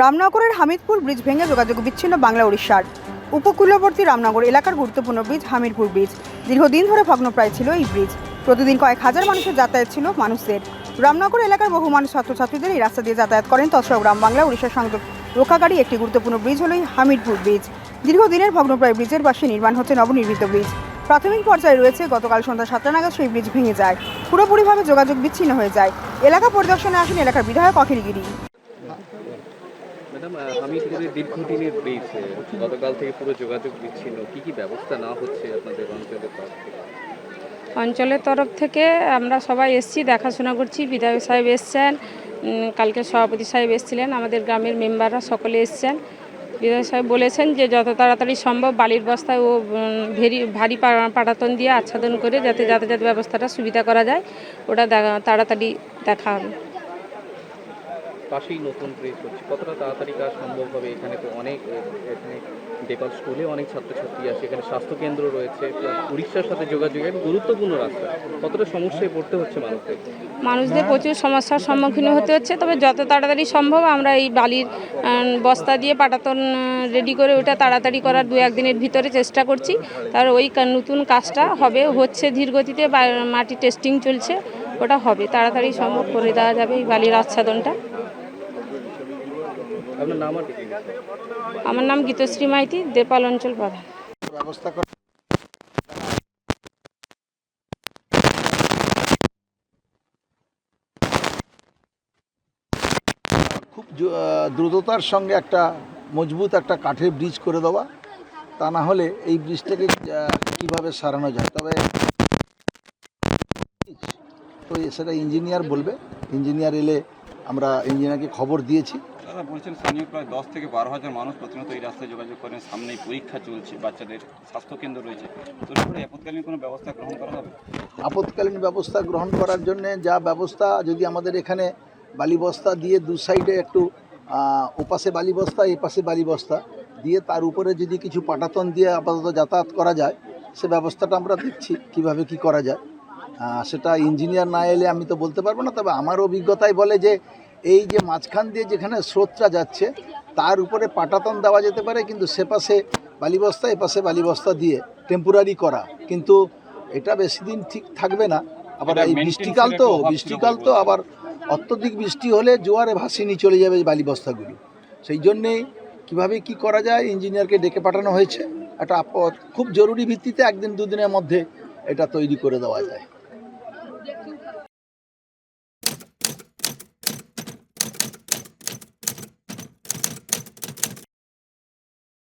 রামনগরের Hamidpur bridge ভেঙে যোগাযোগ বিচ্ছিন্ন বাংলা উড়িষ্যার উপকূলবর্তী রামনগর এলাকার গুরুত্বপূর্ণ ব্রিজ হামিরপুর ব্রিজ। দীর্ঘদিন ধরে ভগ্নপ্রায় ছিল এই ব্রিজ। প্রতিদিন কয়েক হাজার মানুষের যাতায়াত ছিল মানুষের রামনগর এলাকার বহু মানুষ ছাত্রছাত্রীদের এই রাস্তা দিয়ে যাতায়াত করেন তৎসব গ্রাম বাংলা উড়িষ্যার সংযোগ রক্ষাকারী একটি গুরুত্বপূর্ণ ব্রিজ হল হামিরপুর ব্রিজ। দীর্ঘদিনের ভগ্নপ্রায় ব্রিজের পাশে নির্মাণ হচ্ছে নবনির্মিত ব্রিজ। প্রাথমিক পর্যায়ে রয়েছে গতকাল সন্ধ্যা সাতটা নাগাদ সেই ব্রিজ ভেঙে যায়। পুরোপুরিভাবে যোগাযোগ বিচ্ছিন্ন হয়ে যায়। এলাকা পরিদর্শনে আসেন এলাকার বিধায়ক অখিলগিরি ম্যাডাম আহ, হামিদপুরের দীর্ঘদিনের ব্রিজ গতকাল থেকে পুরো যোগাযোগ বিচ্ছিন্ন কি কি ব্যবস্থা না হচ্ছে আপনাদের অঞ্চলের তরফ থেকে? অঞ্চলের তরফ থেকে আমরা সবাই এসছি দেখাশোনা করছি বিধায়ক সাহেব এসছেন কালকে সভাপতি সাহেব এসেছিলেন আমাদের গ্রামের মেম্বাররা সকলে এসছেন। বিধায়ক সাহেব বলেছেন যে যত তাড়াতাড়ি সম্ভব বালির বস্তায় ও ভেরি ভারী পাটাতন দিয়ে আচ্ছাদন করে যাতে যাতায়াত ব্যবস্থাটা সুবিধা করা যায় ওটা তাড়াতাড়ি দেখা হবে পাশেই নতুন ব্রিজ হচ্ছে। কতটা তাড়াতাড়ি কাজ সম্ভব হবে এখানে তো অনেক এখানে ডেকাল স্কুলে অনেক ছাত্রছাত্রী আসে এখানে স্বাস্থ্যকেন্দ্র রয়েছে উড়িষ্যার সাথে যোগাযোগের গুরুত্বপূর্ণ রাস্তা। কতটা সমস্যায় পড়তে হচ্ছে মানুষদের? মানুষদের প্রচুর সমস্যার সম্মুখীন হতে হচ্ছে, তবে যত তাড়াতাড়ি সম্ভব আমরা এই বালির বস্তা দিয়ে পাটাতন রেডি করে ওটা তাড়াতাড়ি করার দু একদিনের ভিতরে চেষ্টা করছি। তার ওই নতুন কাজটা হবে, হচ্ছে ধীরগতিতে মাটি টেস্টিং চলছে, ওটা হবে, তাড়াতাড়ি সম্ভব করে দেওয়া যাবে এই বালির আচ্ছাদনটা। আপনার নাম আর আমার নাম গীতশ্রী মাইতি দেপাল অঞ্চল প্রধান ব্যবস্থা করা খুব দ্রুততার সঙ্গে একটা মজবুত একটা কাঠের ব্রিজ করে দেওয়া। তা না হলে এই ব্রিজটাকে কীভাবে সারানো যায়? তবে তো সেটা ইঞ্জিনিয়ার বলবে। ইঞ্জিনিয়ার এলে আমরা ইঞ্জিনিয়ারকে খবর দিয়েছি। দাদা বলছেন স্থানীয় প্রায় দশ থেকে বারো হাজার মানুষ প্রতিনিয়ত এই রাস্তায় যোগাযোগ করেন। সামনেই পরীক্ষা চলছে, বাচ্চাদের স্বাস্থ্যকেন্দ্র রয়েছে। তো আপৎকালীন কোনো ব্যবস্থা গ্রহণ করা হবে? আপৎকালীন ব্যবস্থা গ্রহণ করার জন্য যা ব্যবস্থা, যদি আমাদের এখানে বালি বস্তা দিয়ে দু সাইডে একটু ওপাশে বালি বস্তা এই পাশে বালি বস্তা দিয়ে তার উপরে যদি কিছু পাটাতন দিয়ে আপাতত যাতায়াত করা যায়, সে ব্যবস্থাটা আমরা দেখছি কীভাবে কি করা যায়। সেটা ইঞ্জিনিয়ার না এলে আমি তো বলতে পারব না, তবে আমার অভিজ্ঞতাই বলে যে এই যে মাঝখান দিয়ে যেখানে স্রোতটা যাচ্ছে তার উপরে পাটাতন দেওয়া যেতে পারে কিন্তু সে পাশে বালি বস্তা এ পাশে বালি বস্তা দিয়ে টেম্পোরারি করা। কিন্তু এটা বেশি দিন ঠিক থাকবে না। আবার এই বৃষ্টিকাল তো বৃষ্টিকাল তো আবার অত্যধিক বৃষ্টি হলে জোয়ারে ভাসিয়ে নিয়ে চলে যাবে বালি বস্তাগুলো সেই জন্যেই কীভাবে কি করা যায় ইঞ্জিনিয়ারকে ডেকে পাঠানো হয়েছে। একটা আপ- খুব জরুরি ভিত্তিতে একদিন দুদিনের মধ্যে এটা তৈরি করে দেওয়া যায়।